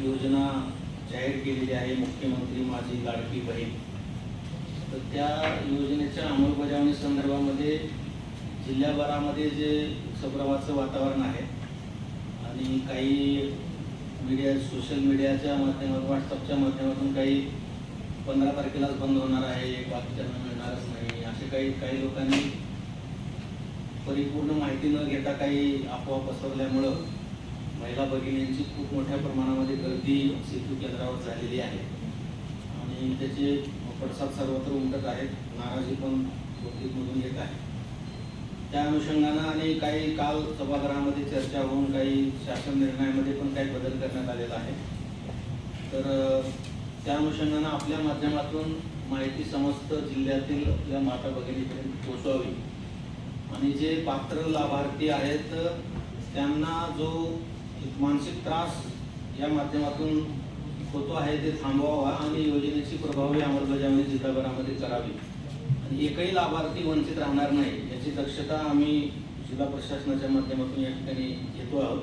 योजना जाहीर केलेली आहे मुख्यमंत्री माझी लाडकी बहीण. तर त्या योजनेच्या अंमलबजावणी संदर्भामध्ये जिल्ह्याभरामध्ये जे संभ्रमाचं वातावरण आहे आणि काही मीडिया सोशल मीडियाच्या माध्यमातून व्हॉट्सअपच्या माध्यमातून काही पंधरा तारखेलाच बंद होणार आहे बाकीच्यांना मिळणारच नाही असे काही काही लोकांनी परिपूर्ण माहिती न घेता काही अफवा पसरवल्यामुळं महिला भगिनींची खूप मोठ्या प्रमाणामध्ये गर्दी सेतू केंद्रावर झालेली आहे. आणि त्याचे पडसाद सर्वत्र उमटत आहेत. नाराजी पण मधून येत आहे. त्या अनुषंगानं आणि काही काल सभागृहामध्ये चर्चा होऊन काही शासन निर्णयामध्ये पण काही बदल करण्यात आलेला आहे. तर त्या अनुषंगानं आपल्या माध्यमातून माहिती समस्त जिल्ह्यातील या माता भगिनीपर्यंत पोचवावी आणि जे पात्र लाभार्थी आहेत त्यांना जो एक मानसिक त्रास या माध्यमातून होतो आहे ते थांबवावा आणि योजनेची प्रभावी अंमलबजावणी जिल्हाभरामध्ये करावी. आणि एकही लाभार्थी वंचित राहणार नाही याची दक्षता आम्ही जिल्हा प्रशासनाच्या माध्यमातून या ठिकाणी घेतो आहोत.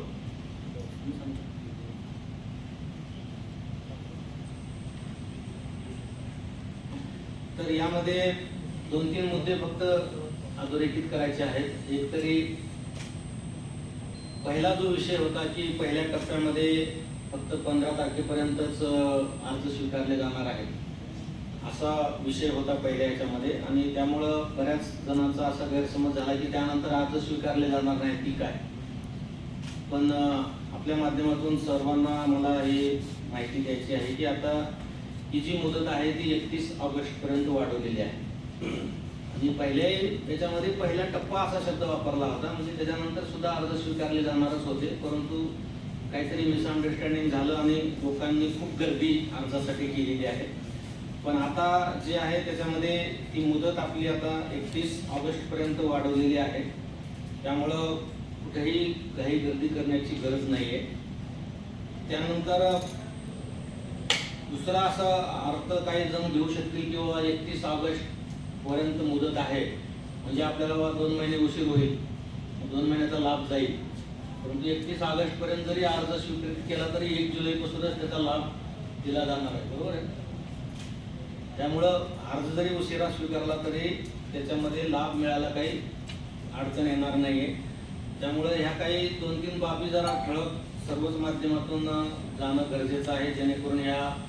तर यामध्ये दोन तीन मुद्दे फक्त अधोरेखित करायचे आहेत. एक तरी पहिला जो विषय होता की पहिल्या टप्प्यामध्ये फक्त पंधरा तारखेपर्यंतच अर्ज स्वीकारले जाणार आहेत. असा विषय होता पहिल्या याच्यामध्ये आणि त्यामुळं बऱ्याच जणांचा असा गैरसमज झाला की त्यानंतर अर्ज स्वीकारले जाणार नाही ती काय? पण आपल्या माध्यमातून सर्वांना मला ही माहिती द्यायची आहे की आता ही जी मुदत आहे ती एकतीस ऑगस्टपर्यंत वाढवलेली आहे. म्हणजे पहिले याच्यामध्ये पहिला टप्पा असा शब्द वापरला होता म्हणजे त्याच्यानंतर सुद्धा अर्ज स्वीकारले जाणारच होते परंतु काहीतरी मिसअंडरस्टँडिंग झालं आणि लोकांनी खूप गर्दी अर्जासाठी केलेली आहे. पण आता जे आहे त्याच्यामध्ये ती मुदत आपली आता एकतीस ऑगस्ट पर्यंत वाढवलेली आहे. त्यामुळं कुठेही काही गर्दी करण्याची गरज नाही आहे त्यानंतर दुसरा असा अर्थ काही जण घेऊ शकतील किंवा एकतीस ऑगस्ट पर्यंत मुदत आहे. म्हणजे आपल्याला दोन महिने उशीर होईल. दोन महिन्याचा लाभ जाईल. परंतु एकतीस ऑगस्ट पर्यंत जरी अर्ज स्वीकृत केला तरी एक जुलैपासूनच त्याचा लाभ दिला जाणार आहे. बरोबर आहे? त्यामुळं अर्ज जरी उशिरा स्वीकारला तरी त्याच्यामध्ये लाभ मिळायला काही अडचण येणार नाहीये. त्यामुळे ह्या काही दोन तीन बाबी जरा ठळक सर्वच माध्यमातून जाणं गरजेचं आहे. जेणेकरून ह्या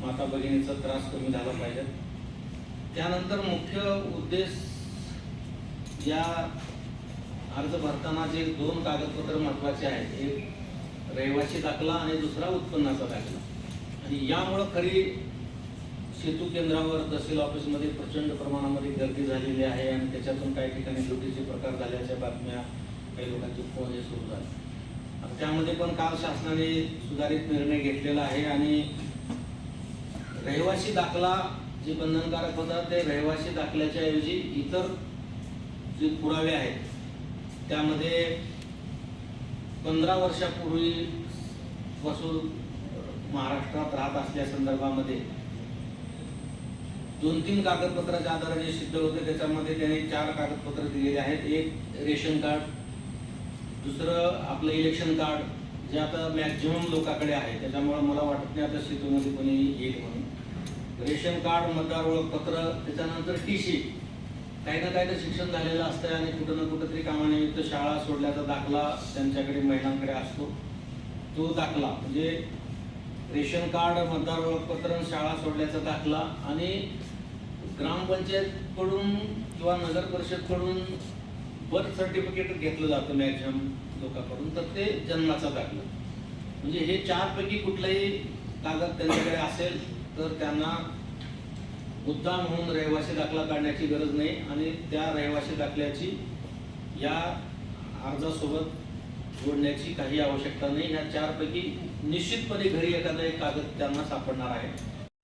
माता भगिनीचा त्रास कमी झाला पाहिजे. त्यानंतर मुख्य उद्देश या अर्ज भरताना जे दोन कागदपत्र महत्त्वाचे आहेत एक रहिवासी दाखला आणि दुसरा उत्पन्नाचा दाखला. आणि यामुळं खरी सेतू केंद्रावर तहसील ऑफिसमध्ये प्रचंड प्रमाणामध्ये गर्दी झालेली आहे आणि त्याच्यातून काही ठिकाणी लुटीचे प्रकार झाल्याच्या बातम्या काही लोकांचे फोन हे सुरू झाले. त्यामध्ये पण काल शासनाने सुधारित निर्णय घेतलेला आहे आणि रहिवासी दाखला जे बंधनकारक होतात ते रहिवासी दाखल्याच्या ऐवजी इतर जे पुरावे आहेत त्यामध्ये पंधरा वर्षापूर्वी पासून महाराष्ट्रात राहत असल्या संदर्भामध्ये दोन तीन कागदपत्राच्या आधारे जे सिद्ध होते त्याच्यामध्ये त्यांनी चार कागदपत्र दिलेले आहेत. एक रेशन कार्ड दुसरं आपलं इलेक्शन कार्ड जे आता मॅक्झिमम लोकांकडे आहे. त्याच्यामुळे मला वाटत नाही आता सेतूमध्ये कोणी येईल म्हणून. रेशन कार्ड मतदार ओळखपत्र त्याच्यानंतर टी सी काही ना काही तर शिक्षण झालेलं असतं आणि कुठं ना कुठं तरी कामानिमित्त शाळा सोडल्याचा दाखला त्यांच्याकडे महिलांकडे असतो. तो दाखला म्हणजे रेशन कार्ड मतदार ओळखपत्र शाळा सोडल्याचा दाखला आणि ग्रामपंचायतकडून किंवा नगर परिषदकडून बर्थ सर्टिफिकेट घेतलं जातं मॅक्झिमम लोकांकडून तर ते जन्माचा दाखला. म्हणजे हे चारपैकी कुठलाही कागद त्यांच्याकडे असेल तर त्यांना मुद्दाम होऊन रहिवासी दाखला काढण्याची गरज नाही आणि त्या रहिवासी दाखल्याची या अर्जासोबत जोडण्याची काही आवश्यकता नाही. ह्या चारपैकी निश्चितपणे घरी एखादा एक कागद त्यांना सापडणार आहे.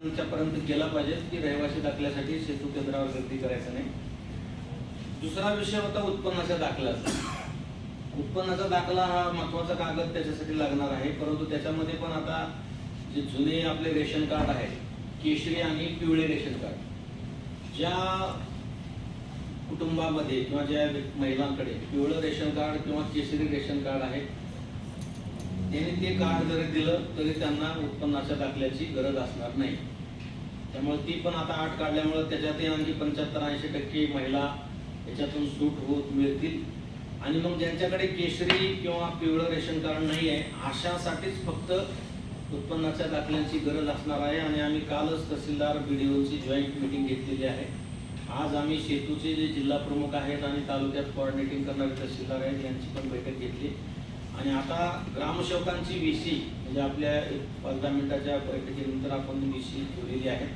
त्यांच्यापर्यंत गेला पाहिजे की रहिवासी दाखल्यासाठी सेतू केंद्रावर गर्दी करायचं नाही. दुसरा विषय होता उत्पन्नाच्या दाखल्याचा. उत्पन्नाचा दाखला हा महत्त्वाचा कागद त्याच्यासाठी लागणार आहे परंतु त्याच्यामध्ये पण आता जे जुने आपले रेशन कार्ड आहे केशरी आणि पिवळे रेशन कार्ड ज्या कुटुंबामध्ये किंवा ज्या महिलांकडे पिवळं रेशन कार्ड किंवा केशरी रेशन कार्ड आहे त्यांनी ते कार्ड जरी दिलं तरी त्यांना उत्पन्नाच्या दाखल्याची गरज असणार नाही. त्यामुळे ती पण आता आठ काढल्यामुळे त्याच्यातही आणखी पंच्याहत्तर ऐंशी टक्के महिला याच्यातून सूट होत मिळतील. आणि मग ज्यांच्याकडे केशरी किंवा पिवळं रेशन कार्ड नाही आहे अशासाठीच फक्त उत्पन्नाच्या दाखल्यांची गरज असणार आहे आणि आम्ही कालच तहसीलदार बीडीओची जॉईंट मिटिंग घेतलेली आहे. आज आम्ही सेतूचे जे जिल्हा प्रमुख आहेत आणि तालुक्यात कोऑर्डिनेटिंग करणारे तहसीलदार आहेत यांची पण बैठक घेतली. आणि आता ग्रामसेवकांची व्ही सी म्हणजे आपल्या पंधरा पाच दहा मिनिटाच्या बैठकीनंतर आपण व्ही सी ठेवलेली आहे.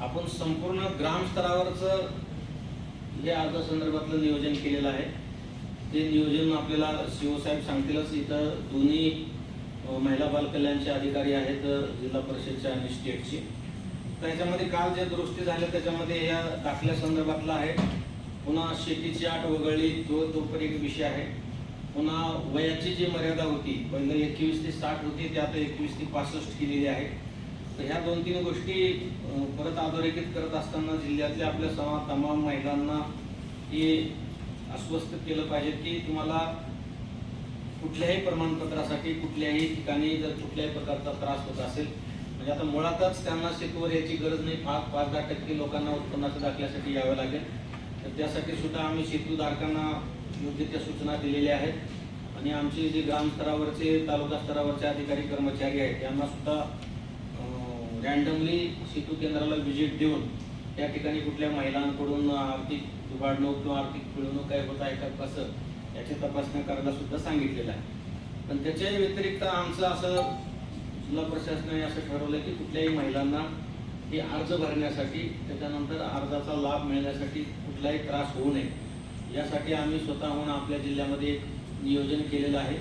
आपण संपूर्ण ग्रामस्तरावरचं हे अर्जासंदर्भातलं नियोजन केलेलं आहे. ते नियोजन आपल्याला सीओ साहेब सांगतीलच इथं दोन्ही महिला बालकल्याणचे अधिकारी आहेत जिल्हा परिषदचे आणि स्टेटचे. त्याच्यामध्ये काल जे दुरुस्ती झाल्या त्याच्यामध्ये या दाखल्या संदर्भातला आहे. पुन्हा शेतीची आठ वगळली तो तो पण एक विषय आहे. पुन्हा वयाची जी मर्यादा होती पहिलं एकवीस ते साठ होती ती आता एकवीस ते पासष्ट केलेली आहे. तर ह्या दोन तीन गोष्टी परत अधोरेखित करत असताना जिल्ह्यातल्या आपल्या समा तमाम महिलांना हे आश्वस्त केलं पाहिजे की तुम्हाला कुठल्याही प्रमाणपत्रासाठी कुठल्याही ठिकाणी जर कुठल्याही प्रकारचा त्रास होत असेल म्हणजे आता मुळातच त्यांना शेतीवर याची गरज नाही. पाच पाच दहा टक्के लोकांना उत्पन्नाच्या दाखल्यासाठी यावं लागेल. तर त्यासाठी सुद्धा आम्ही सेतूधारकांना योग्य त्या सूचना दिलेल्या आहेत. आणि आमचे जे ग्रामस्तरावरचे तालुका स्तरावरचे अधिकारी कर्मचारी आहेत त्यांना सुद्धा रॅन्डमली सेतू केंद्राला व्हिजिट देऊन त्या ठिकाणी कुठल्या महिलांकडून आर्थिक दुबाडणूक किंवा आर्थिक पिळवणूक काय होत आहे का कसं याची तपासणी करायला सुद्धा सांगितलेलं आहे. पण त्याच्या व्यतिरिक्त आमचं असं जिल्हा प्रशासनाने असं ठरवलं की कुठल्याही महिलांना हे अर्ज भरण्यासाठी त्याच्यानंतर अर्जाचा लाभ मिळण्यासाठी कुठलाही त्रास होऊ नये. यासाठी आम्ही स्वतःहून आपल्या जिल्ह्यामध्ये नियोजन केलेलं आहे.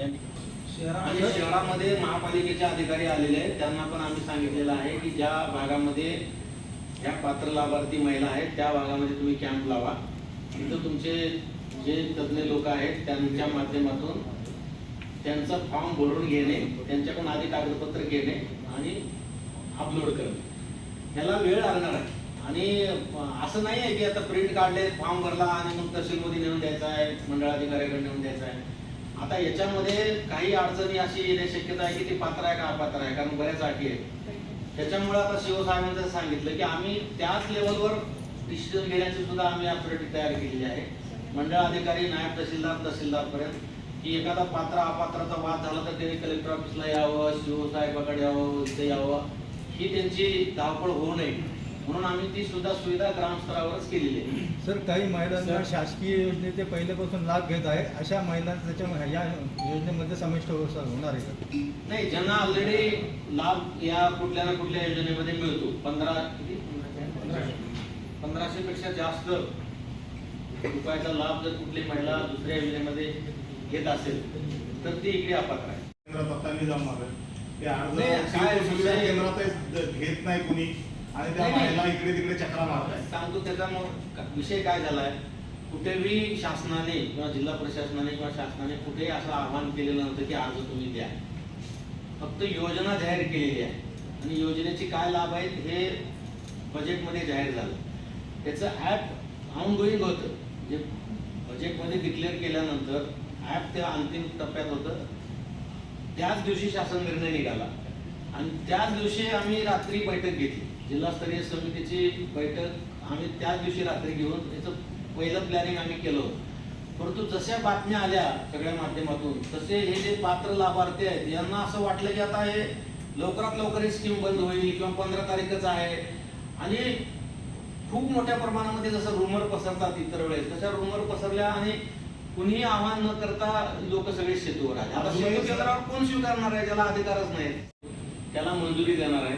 आणि शहरामध्ये महापालिकेचे अधिकारी आलेले आहेत. त्यांना पण आम्ही सांगितलेलं आहे की ज्या भागामध्ये ज्या पात्र लाभार्थी महिला आहेत त्या भागामध्ये तुम्ही कॅम्प लावा. तिथं तुमचे जे तज्ज्ञ लोक आहेत त्यांच्या माध्यमातून त्यांचा फॉर्म भरून घेणे त्यांच्याकडून आधी कागदपत्र घेणे आणि अपलोड करणे. ह्याला वेळ लागणार आहे. आणि असं नाही आहे की आता प्रिंट काढले फॉर्म भरला आणि मग तहसीलमध्ये नेऊन द्यायचा आहे मंडळाधिकाऱ्याकडे नेऊन द्यायचा आहे. आता याच्यामध्ये काही अडचणी अशी येण्याची शक्यता आहे की ते पात्र आहे का अपात्र आहे कारण बऱ्याच अटी आहेत. त्याच्यामुळे आता शिवसाहेबांचं सांगितलं की आम्ही त्याच लेवलवर डिसिजन घेण्याची सुद्धा आम्ही अथॉरिटी तयार केलेली आहे. मंडळ अधिकारी नायब तहसीलदार तहसीलदार पर्यंत की एखादा पात्र अपात्राचा वाद झाला तर त्यांनी कलेक्टर ऑफिसला यावं शिव साहेबाकडे यावं इथे यावं ही त्यांची धावपळ होऊ नये. म्हणून आम्ही ती सुद्धा सुविधा ग्रामस्तरावरच केलेली आहे. सर काही महिलांना शासकीय योजनेचे पहिल्यापासून लाभ घेत आहे अशा महिलांना त्याच्या या योजनेमध्ये समाविष्ट हो- होणार आहे नाही ज्यांना ऑलरेडी लाभ या कुठल्या ना कुठल्या योजनेमध्ये मिळतो. पंधरा पंधराशे पेक्षा जास्त रुपयाचा लाभ जर कुठली महिला दुसऱ्या योजनेमध्ये घेत असेल तर ती इकडे अपात्र आहे केंद्रात आता. ते अर्ज सुविधा द- घेत नाही कुणी. आणि त्या. महिला इकडे तिकडे चक्रा मारतायत सांगतो त्याचा विषय काय झालाय? कुठेही शासनाने किंवा जिल्हा प्रशासनाने किंवा शासनाने कुठेही असं आवाहन केलेलं नव्हतं की अर्ज तुम्ही द्या. फक्त योजना जाहीर केलेली आहे. आणि योजनेचे काय लाभ आहेत हे बजेटमध्ये जाहीर झालं. त्याचं ॲप ऑन गोईंग होतं. जे बजेटमध्ये डिक्लेअर केल्यानंतर ॲप त्या अंतिम टप्प्यात होतं. त्याच दिवशी शासन निर्णय निघाला. आणि त्याच दिवशी आम्ही रात्री बैठक घेतली. जिल्हास्तरीय समितीची बैठक आम्ही त्याच दिवशी रात्री घेऊन याचं पहिलं प्लॅनिंग आम्ही केलं होतं. परंतु जशा बातम्या आल्या सगळ्या माध्यमातून तसे हे जे पात्र लाभार्थी आहेत यांना असं वाटलं की आता हे लवकरात लवकर ही स्कीम बंद होईल किंवा पंधरा तारीखच आहे. आणि खूप मोठ्या प्रमाणामध्ये जसं रुमर पसरतात इतर वेळेस तशा रुमर पसरल्या आणि कुणीही आव्हान न करता लोक सगळे शेतूवर आले. आता केंद्रावर कोण स्वीकारणार आहे? ज्याला अधिकारच नाही. त्याला मंजुरी देणार आहे.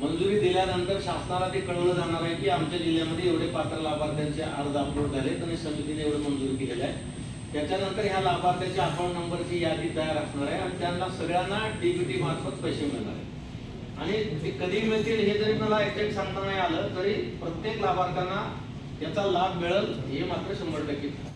मंजुरी दिल्यानंतर शासनाला ते कळवलं जाणार आहे की आमच्या जिल्ह्यामध्ये एवढे पात्र लाभार्थ्यांचे अर्ज अपलोड झालेत आणि समितीने एवढं मंजुरी केलेलं आहे. त्याच्यानंतर ह्या लाभार्थ्याच्या अकाउंट नंबरची यादी तयार असणार आहे आणि त्यांना सगळ्यांना डीबीटी मार्फत पैसे मिळणार आहे आणि ते कधी मिळतील हे जरी मला एक्झॅक्ट सांगता नाही आलं तरी प्रत्येक लाभार्थ्यांना याचा लाभ मिळेल हे मात्र शंभर टक्के.